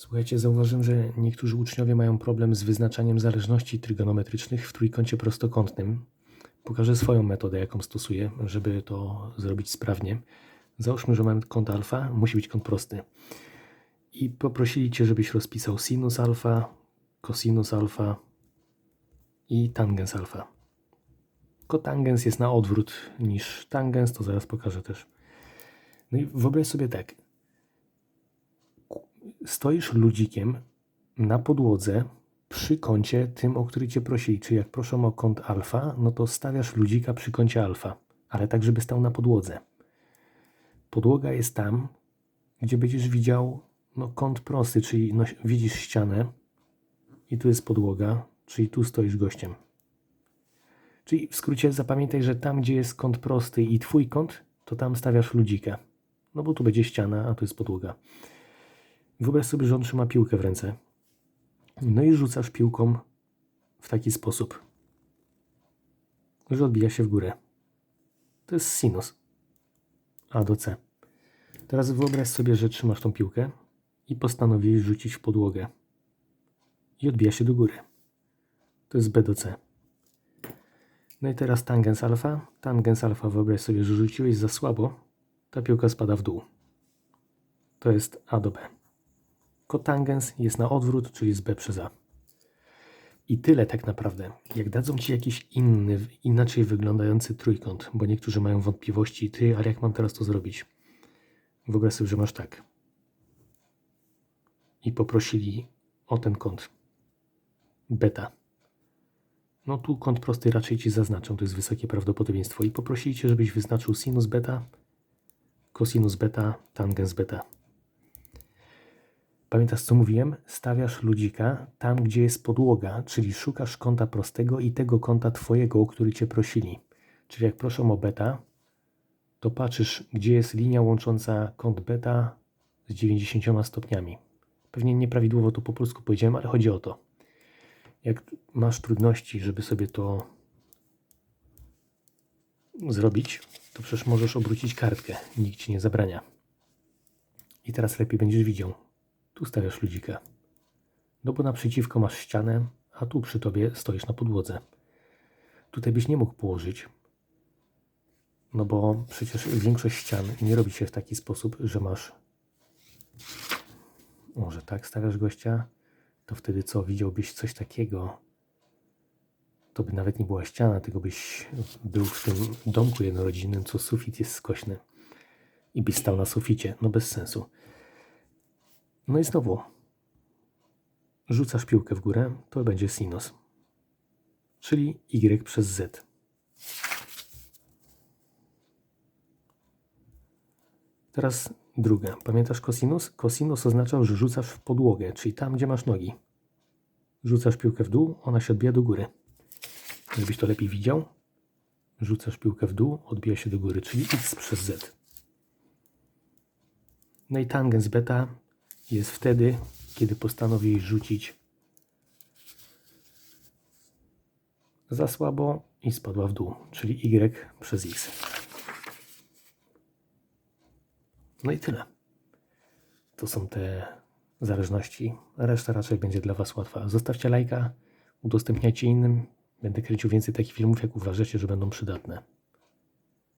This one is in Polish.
Słuchajcie, zauważyłem, że niektórzy uczniowie mają problem z wyznaczaniem zależności trygonometrycznych w trójkącie prostokątnym. Pokażę swoją metodę, jaką stosuję, żeby to zrobić sprawnie. Załóżmy, że mamy kąt alfa, musi być kąt prosty. I poprosili Cię, żebyś rozpisał sinus alfa, cosinus alfa i tangens alfa. Kotangens jest na odwrót niż tangens, to zaraz pokażę też. No i wyobraź sobie tak. Stoisz ludzikiem na podłodze przy kącie tym, o który cię prosili. Czyli jak proszą o kąt alfa, no to stawiasz ludzika przy kącie alfa, ale tak, żeby stał na podłodze. Podłoga jest tam, gdzie będziesz widział no, kąt prosty, czyli no, widzisz ścianę i tu jest podłoga, czyli tu stoisz gościem. Czyli w skrócie zapamiętaj, że tam, gdzie jest kąt prosty i twój kąt, to tam stawiasz ludzika. No bo tu będzie ściana, a tu jest podłoga. Wyobraź sobie, że on trzyma piłkę w ręce. No i rzucasz piłką w taki sposób, że odbija się w górę. To jest sinus. A do C. Teraz wyobraź sobie, że trzymasz tą piłkę i postanowiłeś rzucić w podłogę. I odbija się do góry. To jest B do C. No i teraz tangens alfa. Tangens alfa wyobraź sobie, że rzuciłeś za słabo. Ta piłka spada w dół. To jest A do B. Kotangens jest na odwrót, czyli z B przez A. I tyle tak naprawdę. Jak dadzą Ci jakiś inny, inaczej wyglądający trójkąt, bo niektórzy mają wątpliwości, ty, ale jak mam teraz to zrobić? Wyobraź sobie, że masz tak. I poprosili o ten kąt. Beta. No tu kąt prosty raczej Ci zaznaczą, to jest wysokie prawdopodobieństwo. I poprosili Cię, żebyś wyznaczył sinus beta, cosinus beta, tangens beta. Pamiętasz, co mówiłem? Stawiasz ludzika tam, gdzie jest podłoga, czyli szukasz kąta prostego i tego kąta twojego, o który cię prosili. Czyli jak proszą o beta, to patrzysz, gdzie jest linia łącząca kąt beta z 90 stopniami. Pewnie nieprawidłowo to po polsku powiedziałem, ale chodzi o to. Jak masz trudności, żeby sobie to zrobić, to przecież możesz obrócić kartkę. Nikt ci nie zabrania. I teraz lepiej będziesz widział. Tu stawiasz ludzika. No bo naprzeciwko masz ścianę, a tu przy tobie stoisz na podłodze. Tutaj byś nie mógł położyć. No bo przecież większość ścian nie robi się w taki sposób, że masz. Może tak stawiasz gościa, to wtedy co? Widziałbyś coś takiego. To by nawet nie była ściana, tylko byś był w tym domku jednorodzinnym, co sufit jest skośny. I byś stał na suficie. No bez sensu. No i znowu rzucasz piłkę w górę, to będzie sinus, czyli y przez z. Teraz druga. Pamiętasz cosinus? Cosinus oznaczał, że rzucasz w podłogę, czyli tam, gdzie masz nogi. Rzucasz piłkę w dół, ona się odbija do góry. Żebyś to lepiej widział, rzucasz piłkę w dół, odbija się do góry, czyli x przez z. No i tangens beta jest wtedy, kiedy postanowi rzucić za słabo i spadła w dół, czyli y przez x. No i tyle. To są te zależności. Reszta raczej będzie dla Was łatwa. Zostawcie lajka, udostępniajcie innym. Będę kręcił więcej takich filmów, jak uważacie, że będą przydatne.